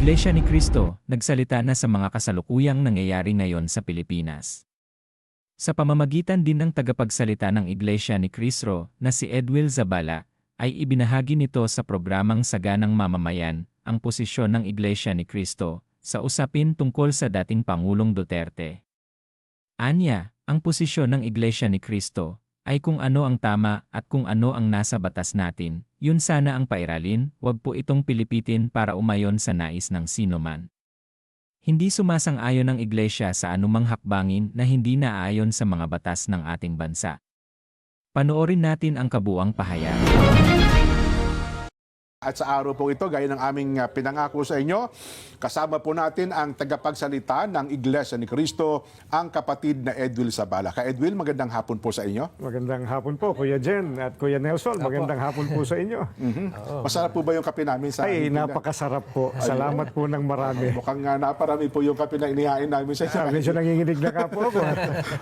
Iglesia ni Cristo, nagsalita na sa mga kasalukuyang nangyayari ngayon sa Pilipinas. Sa pamamagitan din ng tagapagsalita ng Iglesia ni Cristo na si Edwil Zabala, ay ibinahagi nito sa programang Saganang Mamamayan ang posisyon ng Iglesia ni Cristo sa usapin tungkol sa dating Pangulong Duterte. Anya, ang posisyon ng Iglesia ni Cristo ay kung ano ang tama at kung ano ang nasa batas natin, yun sana ang pairalin, wag po itong pilipitin para umayon sa nais ng sinuman. Hindi sumasang-ayon ang Iglesia sa anumang hakbangin na hindi naaayon sa mga batas ng ating bansa. Panoorin natin ang kabuang pahayag. At sa araw po ito, gaya ng aming uh, pinangako sa inyo, kasama po natin ang tagapagsalita ng Iglesia ni Cristo, ang kapatid na Edwil Sabala. Ka Edwil, magandang hapon po sa inyo. Magandang hapon po, Kuya Jen at Kuya Nelson. Magandang hapon po sa inyo. Masarap po ba yung kape namin sa Ay, napakasarap po. Salamat po ng marami. Mukhang uh, naparami po yung kape na inihain namin sa Ah, inyo. medyo nanginginig na ka po ako.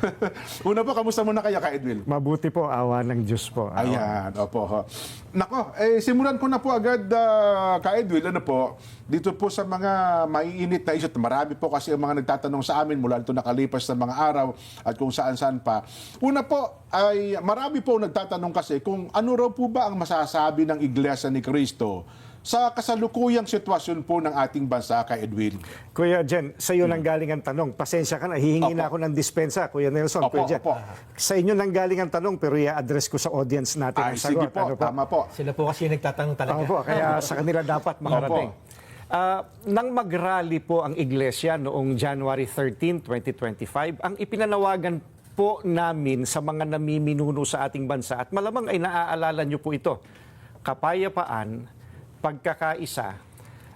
Una po, kamusta muna kaya ka Edwil? Mabuti po, awa ng Diyos po. Awa. Ayan, opo. ho. Nako, eh, simulan ko na po agad, uh, ka Edwil, ano po, dito po sa mga maiinit na isot, marami po kasi ang mga nagtatanong sa amin mula ito nakalipas na mga araw at kung saan-saan pa. Una po, ay marami po nagtatanong kasi kung ano raw po ba ang masasabi ng Iglesia ni Cristo sa kasalukuyang sitwasyon po ng ating bansa, ka Edwin. Kuya Jen, sa iyo nang galing ang tanong. Pasensya ka na, hihingi na ako ng dispensa, Kuya Nelson, Opo, Kuya Jen. opo. Sa inyo nang galing ang tanong, pero i-address ko sa audience natin Ay, ang sige sagot. po, Ano tama po. Sila po kasi nagtatanong talaga. Opo, kaya sa kanila dapat makarating. Opo. Ah, nang mag-rally po ang iglesia noong January 13, 2025, ang ipinanawagan po namin sa mga namiminuno sa ating bansa at malamang ay naaalala niyo po ito, kapayapaan, pagkakaisa,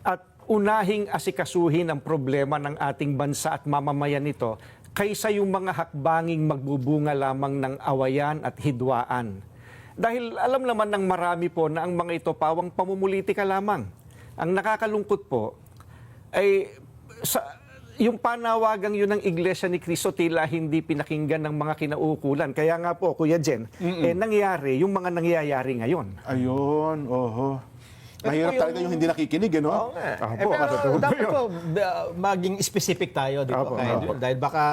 at unahing asikasuhin ang problema ng ating bansa at mamamayan nito kaysa yung mga hakbanging magbubunga lamang ng awayan at hidwaan. Dahil alam naman ng marami po na ang mga ito pawang pamumulitika lamang. Ang nakakalungkot po ay sa yung panawagang yun ng Iglesia ni Cristo tila hindi pinakinggan ng mga kinaukulan. Kaya nga po, Kuya Jen, eh, nangyari yung mga nangyayari ngayon. Ayun, oho. Mahirap talaga yung hindi nakikinig, ano? Oo nga. Eh, pero po dapat yun. po uh, maging specific tayo dito Opo, kay opo. dahil baka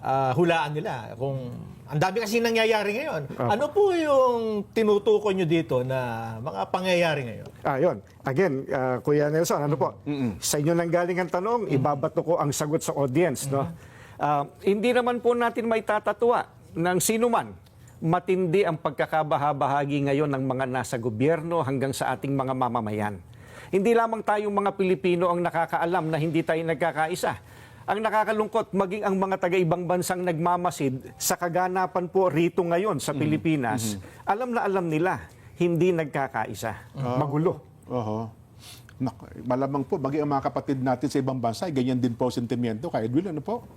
uh, hulaan nila kung ang dami kasi nangyayari ngayon. Ano po yung tinutukoy nyo dito na mga pangyayari ngayon? Ayun. Again, uh, Kuya Nelson, ano po? Sa inyo nang galing ang tanong, ibabato ko ang sagot sa audience. No? Ah, hindi naman po natin may tatatwa ng sino man. Matindi ang pagkakabahabahagi ngayon ng mga nasa gobyerno hanggang sa ating mga mamamayan. Hindi lamang tayong mga Pilipino ang nakakaalam na hindi tayo nagkakaisa. Ang nakakalungkot, maging ang mga taga-ibang bansang nagmamasid sa kaganapan po rito ngayon sa Pilipinas, alam na alam nila, hindi nagkakaisa. Magulo. Oho. Naku, malamang po, bagay ang mga kapatid natin sa ibang bansa, ganyan din po sentimiento. Kaya Edwin, ano po?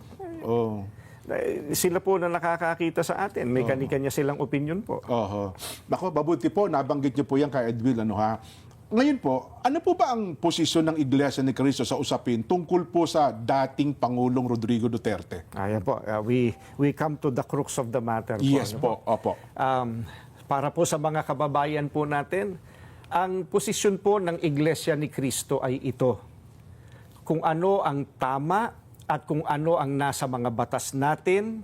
Oh. Eh, Sila po na nakakakita sa atin, may kanya silang opinion po. Oho. Nako, mabuti po, nabanggit niyo po yan kay Edwin, ano ha? Ngayon po, ano po ba ang posisyon ng Iglesia ni Cristo sa usapin tungkol po sa dating Pangulong Rodrigo Duterte? Ayan po, uh, we, we come to the crux of the matter po. Yes ano po, opo. Um, para po sa mga kababayan po natin, ang posisyon po ng Iglesia ni Cristo ay ito. Kung ano ang tama at kung ano ang nasa mga batas natin,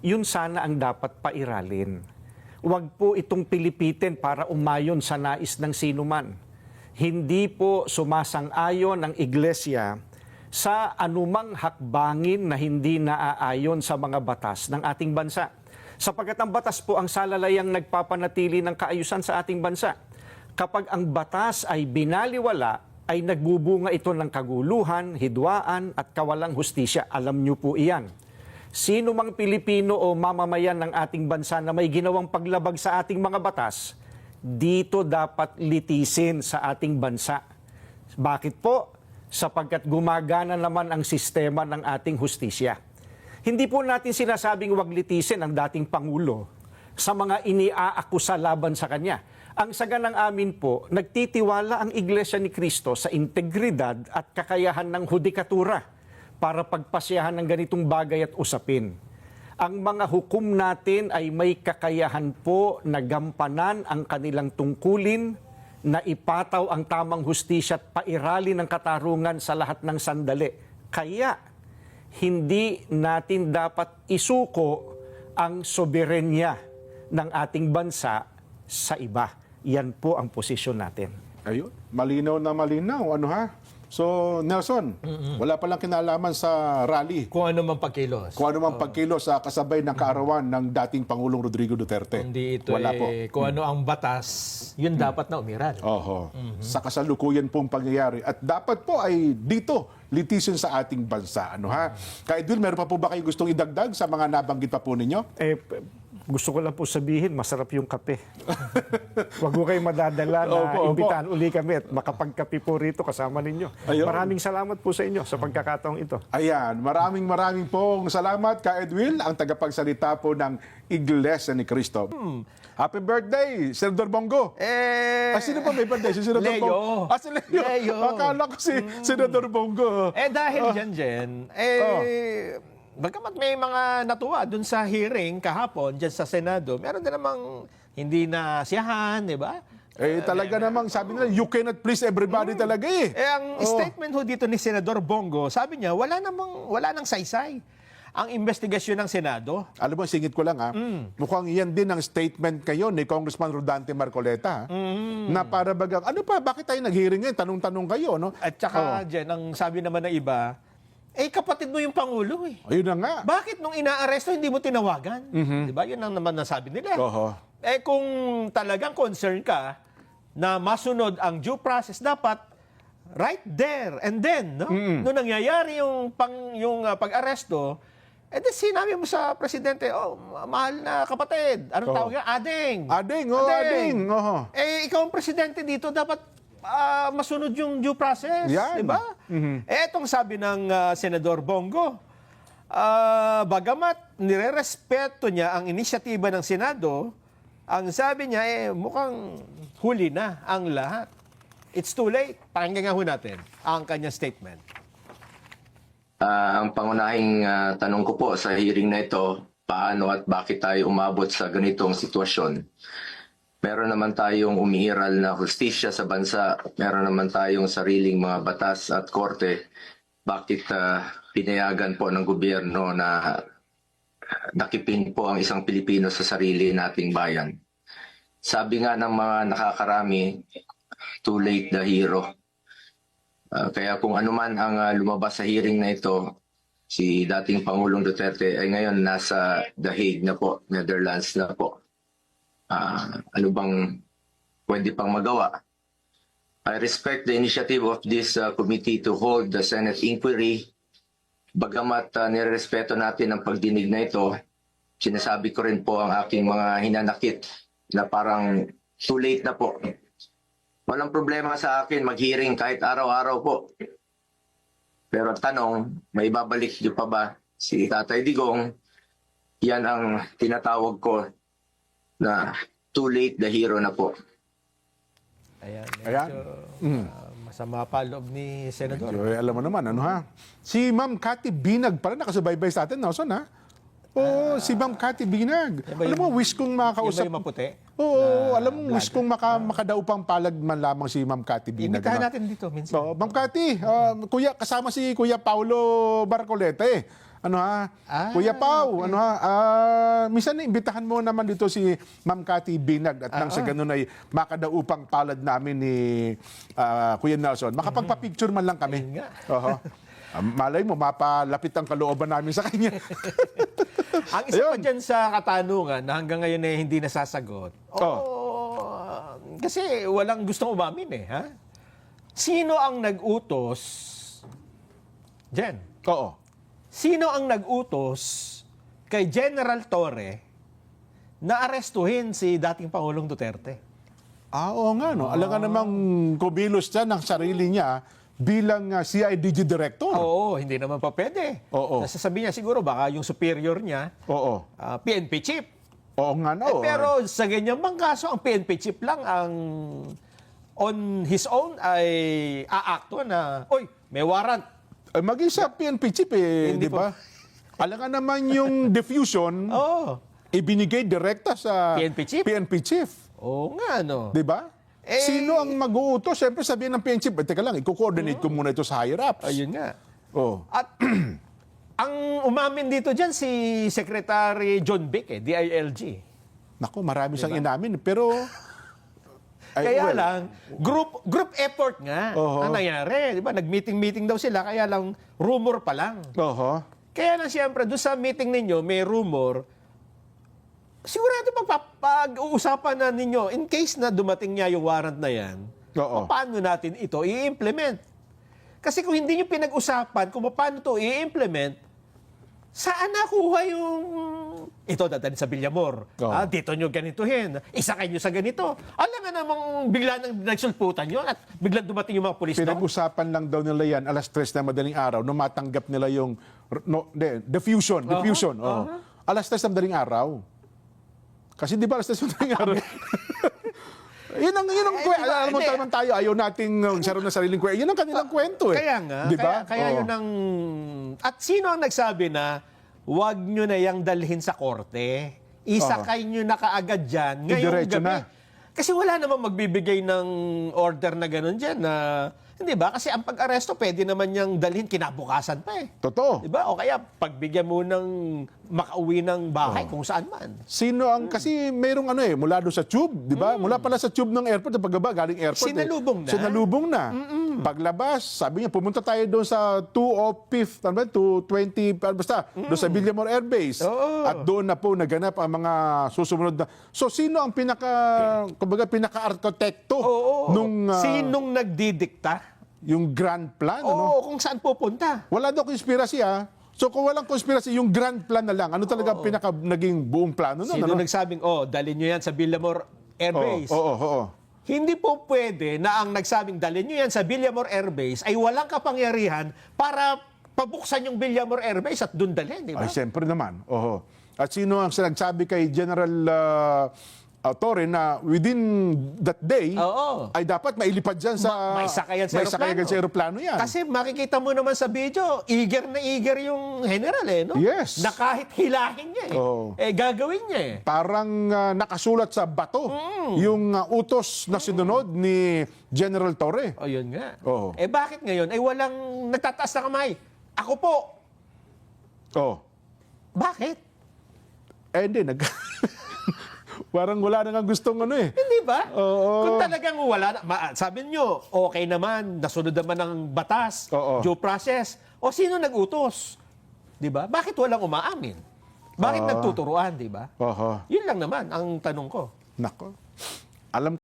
yun sana ang dapat pairalin. Huwag po itong pilipitin para umayon sa nais ng sinuman. Hindi po sumasang-ayon ang Iglesia sa anumang hakbangin na hindi naaayon sa mga batas ng ating bansa. Sapagkat ang batas po ang salalayang nagpapanatili ng kaayusan sa ating bansa. Kapag ang batas ay binaliwala, ay nagbubunga ito ng kaguluhan, hidwaan at kawalang hustisya. Alam niyo po iyan. Sino mang Pilipino o mamamayan ng ating bansa na may ginawang paglabag sa ating mga batas, dito dapat litisin sa ating bansa. Bakit po? Sapagkat gumagana naman ang sistema ng ating hustisya. Hindi po natin sinasabing wag litisin ang dating Pangulo sa mga iniaakusa laban sa kanya. Ang saga ng amin po, nagtitiwala ang Iglesia ni Cristo sa integridad at kakayahan ng hudikatura para pagpasyahan ng ganitong bagay at usapin. Ang mga hukom natin ay may kakayahan po na gampanan ang kanilang tungkulin na ipataw ang tamang hustisya at pairali ng katarungan sa lahat ng sandali. Kaya, hindi natin dapat isuko ang soberenya ng ating bansa sa iba. Yan po ang posisyon natin. Ayun, malinaw na malinaw. Ano ha? So, Nelson, wala palang kinalaman sa rally. Kung ano man pagkilos. Kung ano mang pagkilo sa kasabay ng kaarawan ng dating Pangulong Rodrigo Duterte. Hindi ito Wala eh, po. kung ano ang batas, yun dapat na umiral. Oho. Sa kasalukuyan pong pangyayari. At dapat po ay dito, litisyon sa ating bansa. Ano ha? Kaya Edwin, meron pa po ba kayo gustong idagdag sa mga nabanggit pa po ninyo? Eh, gusto ko lang po sabihin, masarap yung kape. Huwag mo kayo madadala na Opo, opo. imbitahan uli kami at makapagkape po rito kasama ninyo. Ayun. Maraming salamat po sa inyo sa pagkakataong ito. Ayan, maraming maraming pong salamat ka Edwin, ang tagapagsalita po ng Iglesia ni Cristo. Happy birthday, Senador Bongo! Eh, Ah, sino pa may birthday? Si Senador Leo. Bongo? Ah, si Leo. Leo. Akala ko si Senador Bongo. eh dahil dyan, Jen, eh, Oh. Bagamat may mga natuwa dun sa hearing kahapon dyan sa Senado, meron din namang hindi na siyahan, di ba? Eh, talaga namang, sabi nila, you cannot please everybody talaga eh. Eh, ang Oh. statement ho dito ni Senador Bongo, sabi niya, wala namang, wala nang saysay ang investigasyon ng Senado. Alam mo, singit ko lang ha, mukhang yan din ang statement kayo ni Congressman Rodante Marcoleta. ha? Na para bagang, ano pa, bakit tayo nag-hearing ngayon? Tanong-tanong kayo, no? At saka, Jen, ang sabi naman ng iba, eh, kapatid mo yung Pangulo eh. Ayun na nga. Bakit nung inaaresto hindi mo tinawagan? Di ba? Yun ang naman nasabi nila. Oho. Eh kung talagang concern ka na masunod ang due process, dapat right there and then, no? Nung nangyayari yung, pang, yung uh, pag-aresto, eh di sinabi mo sa presidente, oh, ma- mahal na kapatid, anong Oo. tawag yan? Ading. Ading, oh, ading. Oho. Eh, ikaw ang presidente dito, dapat ah, masunod yung due process. Yan. Di ba? Eh, itong sabi ng ah, Senador Bongo, ah, bagamat nire-respeto niya ang inisyatiba ng Senado, ang sabi niya, eh, mukhang huli na ang lahat. It's too late. Pakinggan nga ho natin ang kanyang statement. Ah, ang pangunahing ah, tanong ko po sa hearing na ito, paano at bakit tayo umabot sa ganitong sitwasyon? Meron naman tayong umiiral na hustisya sa bansa, meron naman tayong sariling mga batas at korte. Bakit ah, pinayagan po ng gobyerno na nakipin po ang isang Pilipino sa sarili nating bayan? Sabi nga ng mga nakakarami, too late the hero. Ah, kaya kung ano man ang ah, lumabas sa hearing na ito, si dating Pangulong Duterte ay ngayon nasa The Hague na po, Netherlands na po. Ah, ano bang pwede pang magawa? I respect the initiative of this ah, committee to hold the Senate inquiry. Bagamat uh, nirespeto natin ang pagdinig na ito, sinasabi ko rin po ang aking mga hinanakit na parang too late na po. Walang problema sa akin mag-hearing kahit araw-araw po. Pero tanong, may babalik niyo pa ba si Tatay Digong? Yan ang tinatawag ko na too late the hero na po. Ayan. Ayan. medyo, ah, masama pa loob ni Senador. So, eh, alam mo naman, ano ha? Si Ma'am Cathy Binag pala nakasubaybay sa atin, Nelson ha? Oo, si Ma'am Cathy Binag. Yan ba Alam mo, yung- wish kong makakausap. yung maputi? Oo, alam mo, wish kong maka, makadaupang palad man lamang si Ma'am Cathy Binag. Imbitahan ano? natin dito minsan. So, Ma'am Cathy, ah, kuya, kasama si Kuya Paulo Barcoleta eh. Ano ha? Ah, Kuya Pau, ano ha? Ah, minsan imbitahan mo naman dito si Ma'am Cathy Binag at nang sa ganun ay makadaupang palad namin ni ah, Kuya Nelson. Makapagpa-picture man lang kami. Ayun nga. Ah, malay mo, mapalapit ang kalooban namin sa kanya. Ang isa pa dyan sa katanungan na hanggang ngayon eh hindi nasasagot. Oh. Oo, kasi walang gustong umamin eh. Ha? Sino ang nag-utos? Jen, Oo. Sino ang nag-utos kay General Torre na arestuhin si dating Pangulong Duterte? Ah, oo nga, no? Alam ka namang kumilos siya ng sarili niya bilang ah, CIDG director. Oo, hindi naman pa pwede. Oo. Nasasabi niya siguro baka yung superior niya, Oo. ah, PNP chief. Oo nga, no? Eh, pero sa ganyan bang kaso, ang PNP chief lang ang on his own ay aakto na, oy, may warrant. Eh, maging sa PNP chief eh, Hindi di ba? Alam ka naman yung diffusion, Oo. ibinigay direkta sa PNP chief? PNP chief, Oo nga, no. di ba? Eh, Sino ang mag-uutos? Siyempre sabihin ng PNC, "Eh, teka lang, i-coordinate ko muna ito sa higher ups. Ayun nga. Oh. At ang umamin dito dyan si Secretary John Vic, eh, DILG. Nako, marami siyang inamin. Pero, ay, Kaya well, lang, group group effort nga Oo. ang nangyari. Di ba? Nag-meeting-meeting daw sila, kaya lang rumor pa lang. Oho. Kaya lang siyempre, doon sa meeting ninyo, may rumor, sigurado pag-uusapan na ninyo, in case na dumating niya yung warrant na yan, Oo. paano natin ito i-implement? Kasi kung hindi nyo pinag-usapan kung paano ito i-implement, saan nakuha yung... Ito, dadalhin sa Villamor. Oo. Ah, dito nyo ganituhin. Isakay nyo sa ganito. Alam nga namang bigla nang nagsulputan yun at biglang dumating yung mga pulis doon. Pinag-usapan lang daw nila yan alas 3 na madaling araw nung matanggap nila yung no, de, diffusion, diffusion. oh. Alas 3 na madaling araw. Kasi di ba alas 3 na madaling araw? yun ang, yun ang Eh, kwento. Alam mo naman tayo, ayaw nating uh, magsaroon ng sariling kwento. Yun ang kanilang kwento eh. Kaya nga, Di ba? kaya, kaya Oo. yun ang... At sino ang nagsabi na wag nyo na yang dalhin sa korte? Isakay nyo na kaagad dyan ngayong gabi. na. Kasi wala namang magbibigay ng order na gano'n dyan na... Hindi ba? Kasi ang pag-aresto, pwede naman niyang dalhin kinabukasan pa eh. Totoo. Di ba? O kaya pagbigyan mo ng makauwi ng bahay kung saan man. Sino ang, kasi mayroong ano eh, mula doon sa tube, di ba? Mula pala sa tube ng airport, pagbaba, galing airport. Sinalubong eh. na. Sinalubong na. Paglabas, sabi niya, pumunta tayo doon sa 2 of 5th, ano ba, 220, ah, basta, doon sa Villamor Air Base. Oo. At doon na po naganap ang mga susumunod na. So, sino ang pinaka, kumbaga, pinaka-arkitekto Oo. nung, ah, Sinong nagdidikta? yung grand plan, ano? Oo, kung saan pupunta. Wala daw conspiracy, ah. So, kung walang conspiracy, yung grand plan na lang, ano talaga pinaka naging buong plano nun, Sino ano? nagsabing, oh, dalhin nyo yan sa Villamor Air Oo, Base. oo, oo. Hindi po pwede na ang nagsabing dalhin nyo yan sa Villamor Air Base ay walang kapangyarihan para pabuksan yung Villamor Air Base at doon dalhin, di ba? Ay, siyempre naman. Oho. At sino ang sinagsabi kay General uh, uh, Torre na within that day Oo. ay dapat mailipad dyan sa... Ma- may sakayan sa may sakayan aeroplano. sa aeroplano yan. Kasi makikita mo naman sa video, eager na eager yung general eh, no? Yes. Na kahit hilahin niya eh, Oo. eh gagawin niya eh. Parang uh, nakasulat sa bato Mm. yung uh, utos na sinunod ni General Torre. O yun nga. Oo. Eh bakit ngayon? Eh walang nagtataas na kamay. Ako po. Oh. Bakit? Eh, hindi. Nag... Parang wala na nga gustong ano eh. Hindi ba? Oo. Kung talagang wala na, ma- sabi nyo, okay naman, nasunod naman ng batas, Oo. due process. O sino nag-utos? Di ba? Bakit walang umaamin? Bakit Ah. nagtuturuan, di ba? Oho. Yun lang naman ang tanong ko. Nako. Alam